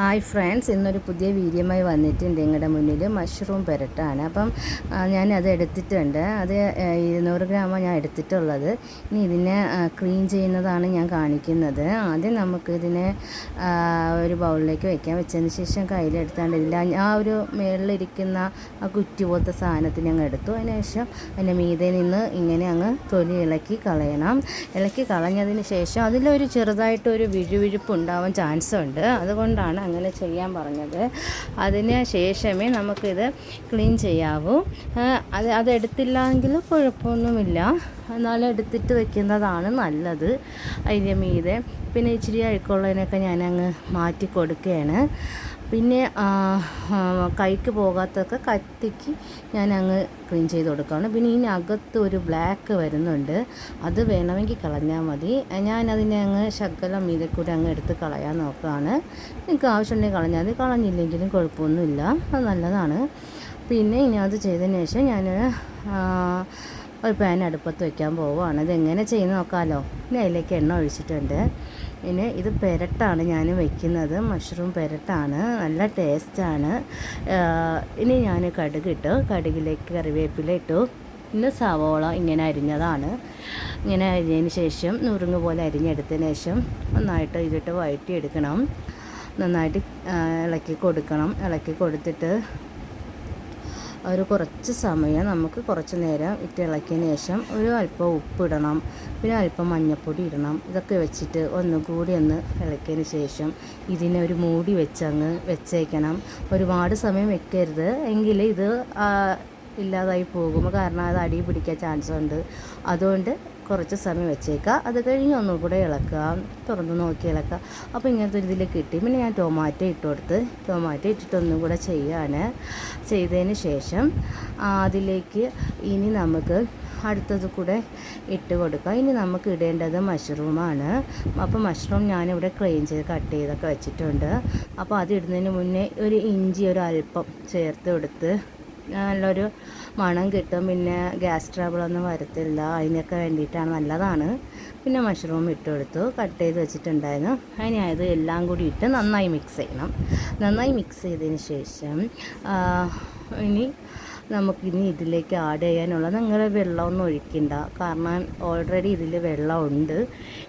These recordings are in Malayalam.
ഹായ് ഫ്രണ്ട്സ് ഇന്നൊരു പുതിയ വീഡിയോമായി വന്നിട്ടുണ്ട് നിങ്ങളുടെ മുന്നിൽ മഷ്റൂം പെരട്ടാണ് അപ്പം ഞാനത് എടുത്തിട്ടുണ്ട്. അത് ഇരുന്നൂറ് ഗ്രാമാണ് ഞാൻ എടുത്തിട്ടുള്ളത്. ഇനി ഇതിനെ ക്ലീൻ ചെയ്യുന്നതാണ് ഞാൻ കാണിക്കുന്നത്. ആദ്യം നമുക്ക് ഇതിനെ ഒരു ബൗളിലേക്ക് വെക്കാൻ വെച്ചതിന് ശേഷം കയ്യിലെടുത്താണ്ട് ഇതിന്റെ ആ ഒരു മേളിലിരിക്കുന്ന ആ കുറ്റി പോലത്തെ സാധനത്തിന് അങ്ങ് എടുത്തു. അതിന് ശേഷം അതിന്റെ മീതെ നിന്ന് ഇങ്ങനെ അങ്ങ് തൊലി ഇളക്കി കളയണം. ഇളക്കി കളഞ്ഞതിന് ശേഷം അതിലൊരു ചെറുതായിട്ടൊരു വിഴുവിഴുപ്പ് ഉണ്ടാവാൻ ചാൻസ് ഉണ്ട് അതുകൊണ്ടാണ് അങ്ങനെ ചെയ്യാൻ പറഞ്ഞത്. അതിന് ശേഷമേ നമുക്കിത് ക്ലീൻ ചെയ്യാവൂ. അത് അതെടുത്തില്ലെങ്കിൽ കുഴപ്പമൊന്നുമില്ല. എന്നാലും എടുത്തിട്ട് വെക്കുന്നതാണ് നല്ലത്. അതിന്റെ മീതെ പിന്നെ ഇച്ചിരി അഴുക്കുള്ളതിനൊക്കെ അങ്ങ് മാറ്റി കൊടുക്കുകയാണ്. പിന്നെ കൈക്ക് പോകാത്തൊക്കെ കത്തിക്ക് അങ്ങ് ക്ലീൻ ചെയ്ത് കൊടുക്കുകയാണ്. പിന്നെ ഇതിനകത്ത് ഒരു ബ്ലാക്ക് വരുന്നുണ്ട്. അത് വേണമെങ്കിൽ കളഞ്ഞാൽ മതി. ഞാനതിനെ അങ്ങ് ശകലം മീതെ കൂടി അങ്ങ് എടുത്ത് കളയാൻ നോക്കുകയാണ്. നിങ്ങൾക്ക് ആവശ്യമുണ്ടെങ്കിൽ കളഞ്ഞാൽ മതി. കളഞ്ഞില്ലെങ്കിലും കുഴപ്പമൊന്നുമില്ല. അത് നല്ലതാണ്. പിന്നെ ഇനി അത് ചെയ്തതിന് ശേഷം ഞാൻ ഒരു പാൻ അടുപ്പത്ത് വയ്ക്കാൻ പോവുകയാണ്. ഇതെങ്ങനെ ചെയ്യുന്ന നോക്കാമല്ലോ ഇനി അതിലേക്ക് എണ്ണ ഒഴിച്ചിട്ടുണ്ട്. ഇനി ഇത് പെരട്ടാണ് ഞാൻ വെക്കുന്നത്. മഷ്റൂം പെരട്ടാണ്. നല്ല ടേസ്റ്റാണ് ഇനി ഞാൻ കടുക് ഇട്ടു. കടുകിലേക്ക് കറിവേപ്പില ഇട്ടു. പിന്നെ സവോള ഇങ്ങനെ അരിഞ്ഞതാണ്. ഇങ്ങനെ അരിഞ്ഞതിന് ശേഷം നുറുങ്ങ് പോലെ അരിഞ്ഞെടുത്തതിന് ശേഷം നന്നായിട്ട് ഇതിട്ട് വഴറ്റിയെടുക്കണം. നന്നായിട്ട് ഇളക്കി കൊടുക്കണം. ഇളക്കി കൊടുത്തിട്ട് ഒരു കുറച്ച് സമയം നമുക്ക് കുറച്ച് നേരം ഇട്ട് ഇളക്കിയതിന് ശേഷം ഒരു അല്പം ഉപ്പിടണം പിന്നെ അല്പം മഞ്ഞൾപ്പൊടി ഇടണം. ഇതൊക്കെ വെച്ചിട്ട് ഒന്നുകൂടി ഒന്ന് ഇളക്കിയതിന് ശേഷം ഇതിനെ ഒരു മൂടി വെച്ചങ്ങ് വെച്ചേക്കണം. ഒരുപാട് സമയം വെക്കരുത്. എങ്കിൽ ഇത് ഇല്ലാതായി പോകും. കാരണം അത് അടി പിടിക്കാൻ ചാൻസ് ഉണ്ട് അതുകൊണ്ട് കുറച്ച് സമയം വെച്ചേക്കുക. അത് കഴിഞ്ഞ് ഒന്നും കൂടെ ഇളക്കുക. തുറന്ന് നോക്കി ഇളക്കുക. അപ്പോൾ ഇങ്ങനത്തെ ഒരു ഇതിൽ കിട്ടി. പിന്നെ ഞാൻ ടൊമാറ്റോ ഇട്ട് കൊടുത്ത് ടൊമാറ്റോ ഇട്ടിട്ട് ഒന്നും കൂടെ ചെയ്യാണ്. ചെയ്തതിന് ശേഷം അതിലേക്ക് ഇനി നമുക്ക് അടുത്തത് കൂടെ ഇട്ട് കൊടുക്കുക. ഇനി നമുക്ക് ഇടേണ്ടത് മഷ്റൂമാണ് അപ്പോൾ മഷ്റൂം ഞാനിവിടെ ക്ലീൻ ചെയ്ത് കട്ട് ചെയ്തൊക്കെ വെച്ചിട്ടുണ്ട്. അപ്പോൾ അത് ഇടുന്നതിന് മുന്നേ ഒരു ഇഞ്ചി ഒരു അല്പം ചേർത്ത് കൊടുത്ത് നല്ലൊരു മണം കിട്ടും. പിന്നെ ഗ്യാസ് ട്രബിളൊന്നും വരത്തില്ല. അതിനൊക്കെ വേണ്ടിയിട്ടാണ് നല്ലതാണ്. പിന്നെ മഷ്റൂം ഇട്ട് കൊടുത്തു കട്ട് ചെയ്ത് വെച്ചിട്ടുണ്ടായിരുന്നു. അതിന് അത് എല്ലാം കൂടി ഇട്ട് നന്നായി മിക്സ് ചെയ്യണം. നന്നായി മിക്സ് ചെയ്തതിന് ശേഷം ഇനി നമുക്കിനി ഇതിലേക്ക് ആഡ് ചെയ്യാനുള്ള നിങ്ങൾ വെള്ളമൊന്നും ഒഴിക്കണ്ട. കാരണം ഓൾറെഡി ഇതിൽ വെള്ളമുണ്ട്.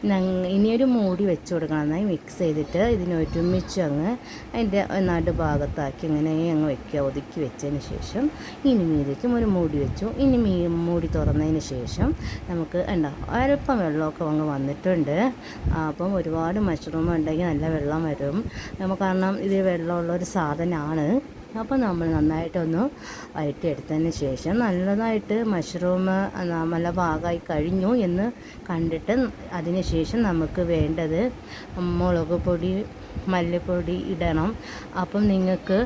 ഇനി ഇനിയൊരു മൂടി വെച്ച് കൊടുക്കണം. എന്നായി മിക്സ് ചെയ്തിട്ട് ഇതിനെ ഒരുമിച്ച് അങ്ങ് അതിന്റെ നടുഭാഗത്താക്കി ഇങ്ങനെ അങ്ങ് വെക്കുക. ഒതുക്കി വെച്ചതിന് ശേഷം ഇനി മീതേക്കും ഒരു മൂടി വെച്ചു. ഇനി മീ മൂടി തുറന്നതിന് ശേഷം നമുക്ക് ഉണ്ടാവും അല്പം വെള്ളമൊക്കെ അങ്ങ് വന്നിട്ടുണ്ട്. അപ്പം ഒരുപാട് മഷ്റൂം ഉണ്ടെങ്കിൽ നല്ല വെള്ളം വരും. കാരണം ഇത് വെള്ളമുള്ള ഒരു സാധനമാണ്. അപ്പോൾ നമ്മൾ നന്നായിട്ടൊന്ന് വഴറ്റിയെടുത്തതിന് ശേഷം നല്ലതായിട്ട് മഷ്റൂം നല്ല പാകമായി കഴിഞ്ഞു എന്ന് കണ്ടിട്ട് അതിന് ശേഷം നമുക്ക് വേണ്ടത് മുളക് പൊടി മല്ലിപ്പൊടി ഇടണം. അപ്പം നിങ്ങൾക്ക്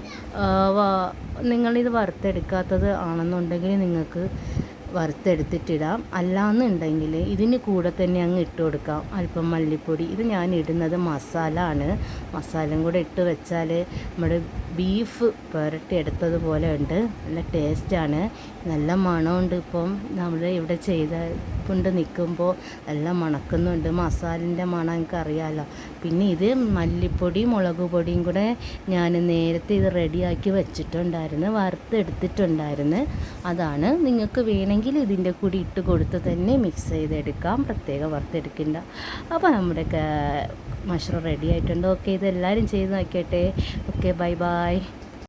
നിങ്ങളിത് വറുത്തെടുക്കാത്തത് ആണെന്നുണ്ടെങ്കിൽ നിങ്ങൾക്ക് വറുത്തെടുത്തിട്ടിടാം. അല്ലാന്നുണ്ടെങ്കിൽ ഇതിന് കൂടെ തന്നെ അങ്ങ് ഇട്ട് കൊടുക്കാം. അല്പം മല്ലിപ്പൊടി. ഇത് ഞാൻ ഇടുന്നത് മസാല ആണ് മസാലയും കൂടെ ഇട്ട് വെച്ചാൽ നമ്മുടെ ബീഫ് പുരട്ടി എടുത്തതുപോലെ ഉണ്ട്. നല്ല ടേസ്റ്റാണ് നല്ല മണമുണ്ട് ഇപ്പം. നമ്മൾ ഇവിടെ ചെയ്ത കൊണ്ട് നിൽക്കുമ്പോൾ എല്ലാം മണക്കുന്നുണ്ട്. മസാലിന്റെ മണം എനിക്ക് അറിയാമല്ലോ പിന്നെ ഇത് മല്ലിപ്പൊടി മുളക് പൊടിയും കൂടെ ഞാൻ നേരത്തെ ഇത് റെഡിയാക്കി വെച്ചിട്ടുണ്ടായിരുന്നു. വറുത്തെടുത്തിട്ടുണ്ടായിരുന്നു. അതാണ്. നിങ്ങൾക്ക് വേണമെങ്കിൽ ഇതിന്റെ കൂടി ഇട്ട് കൊടുത്ത് തന്നെ മിക്സ് ചെയ്തെടുക്കാം. പ്രത്യേകം വറുത്തെടുക്കണ്ട. അപ്പോൾ നമ്മുടെ മഷ്റൂം റെഡി ആയിട്ടുണ്ട്. ഓക്കെ ഇതെല്ലാവരും ചെയ്ത് നോക്കിയട്ടെ. Okay bye bye